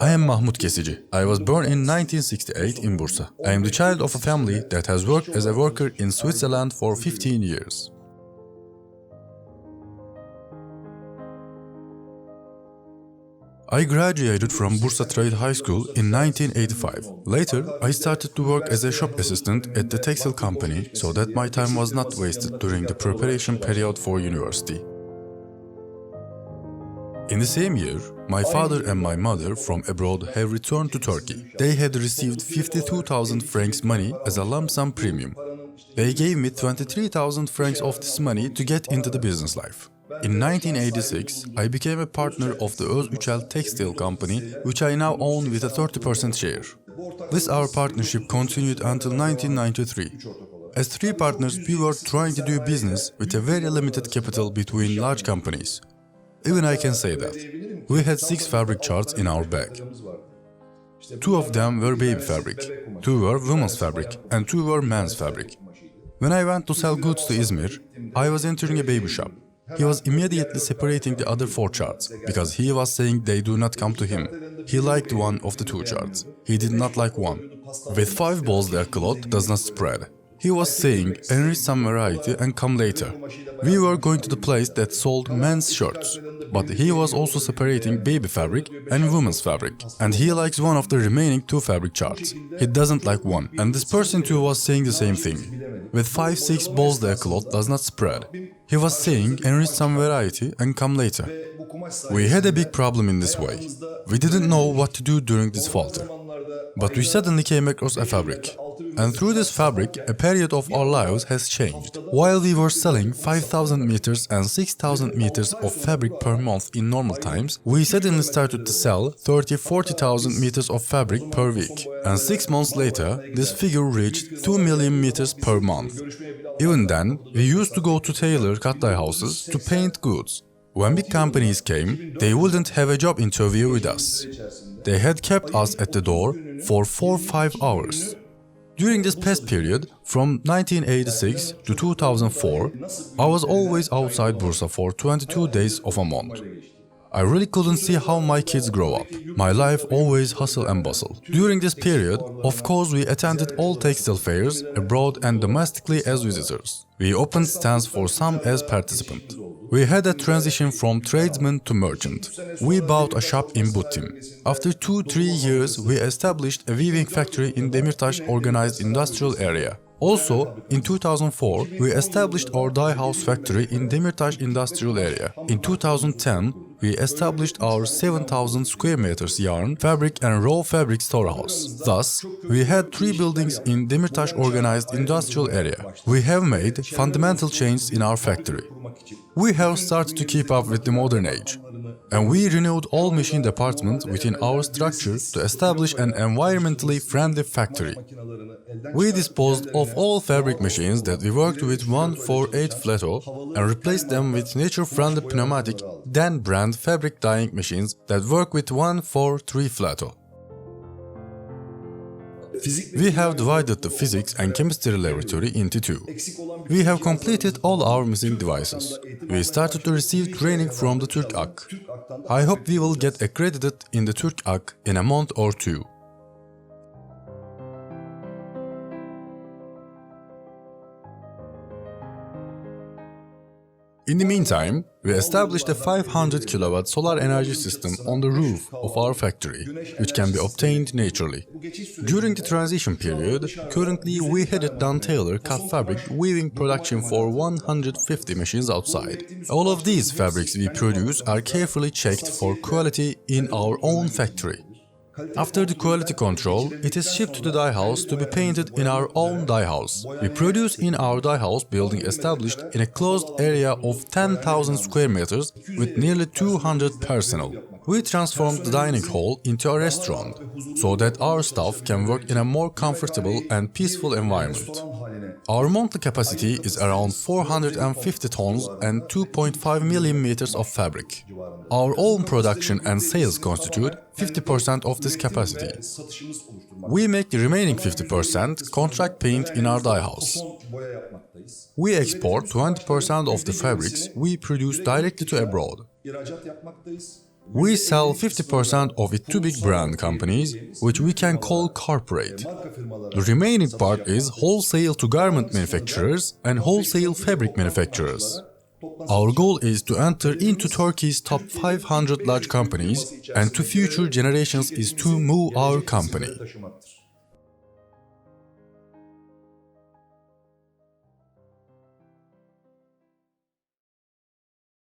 I am Mahmut Kesici. I was born in 1968 in Bursa. I am the child of a family that has worked as a worker in Switzerland for 15 years. I graduated from Bursa Trade High School in 1985. Later, I started to work as a shop assistant at the textile company so that my time was not wasted during the preparation period for university. In the same year, my father and my mother from abroad have returned to Turkey. They had received 52,000 francs money as a lump sum premium. They gave me 23,000 francs of this money to get into the business life. In 1986, I became a partner of the Öz Üçel Textile Company, which I now own with a 30% share. This our partnership continued until 1993. As three partners, we were trying to do business with a very limited capital between large companies. Even I can say that. We had six fabric charts in our bag. Two of them were baby fabric, two were women's fabric, and two were men's fabric. When I went to sell goods to Izmir, I was entering a baby shop. He was immediately separating the other four charts because he was saying they do not come to him. He liked one of the two charts. He did not like one. With five balls their cloth does not spread. He was saying enrich some variety and come later. We were going to the place that sold men's shirts, but he was also separating baby fabric and women's fabric, and he likes one of the remaining two fabric charts. He doesn't like one, and this person too was saying the same thing. With 5-6 balls their cloth does not spread. He was saying enrich some variety and come later. We had a big problem in this way. We didn't know what to do during this falter. But we suddenly came across a fabric. And through this fabric, a period of our lives has changed. While we were selling 5000 meters and 6000 meters of fabric per month in normal times, we suddenly started to sell 30 40,000 meters of fabric per week. And 6 months later, this figure reached 2 million meters per month. Even then, we used to go to tailor cut dye houses to paint goods. When big companies came, they wouldn't have a job interview with us. They had kept us at the door for 4-5 hours. During this past period, from 1986 to 2004, I was always outside Bursa for 22 days of a month. I really couldn't see how my kids grow up. My life always hustle and bustle. During this period, of course, we attended all textile fairs abroad and domestically as visitors. We opened stands for some as participant. We had a transition from tradesman to merchant. We bought a shop in Butim. After 2-3 years, we established a weaving factory in Demirtaş organized industrial area. Also, in 2004, we established our dye house factory in Demirtaş industrial area. In 2010, we established our 7,000 square meters yarn, fabric and raw fabric storehouse. Thus, we had three buildings in Demirtaş organized industrial area. We have made fundamental changes in our factory. We have started to keep up with the modern age. And we renewed all machine departments within our structure to establish an environmentally friendly factory. We disposed of all fabric machines that we worked with 148 Flato and replaced them with nature-friendly pneumatic Dan brand fabric dyeing machines that work with 143 Flato. We have divided the physics and chemistry laboratory into two. We have completed all our missing devices. We started to receive training from the TÜRKAK. I hope we will get accredited in the TÜRKAK in a month or two. In the meantime, we established a 500 kilowatt solar energy system on the roof of our factory, which can be obtained naturally. During the transition period, currently we had it done tailor cut fabric weaving production for 150 machines outside. All of these fabrics we produce are carefully checked for quality in our own factory. After the quality control, it is shipped to the dye house to be painted in our own dye house. We produce in our dye house building established in a closed area of 10,000 square meters with nearly 200 personnel. We transformed the dining hall into a restaurant so that our staff can work in a more comfortable and peaceful environment. Our monthly capacity is around 450 tons and 2.5 million meters of fabric. Our own production and sales constitute 50% of this capacity. We make the remaining 50% contract paint in our dye house. We export 20% of the fabrics we produce directly to abroad. We sell 50% of it to big brand companies, which we can call corporate. The remaining part is wholesale to garment manufacturers and wholesale fabric manufacturers. Our goal is to enter into Turkey's top 500 large companies and to future generations is to move our company.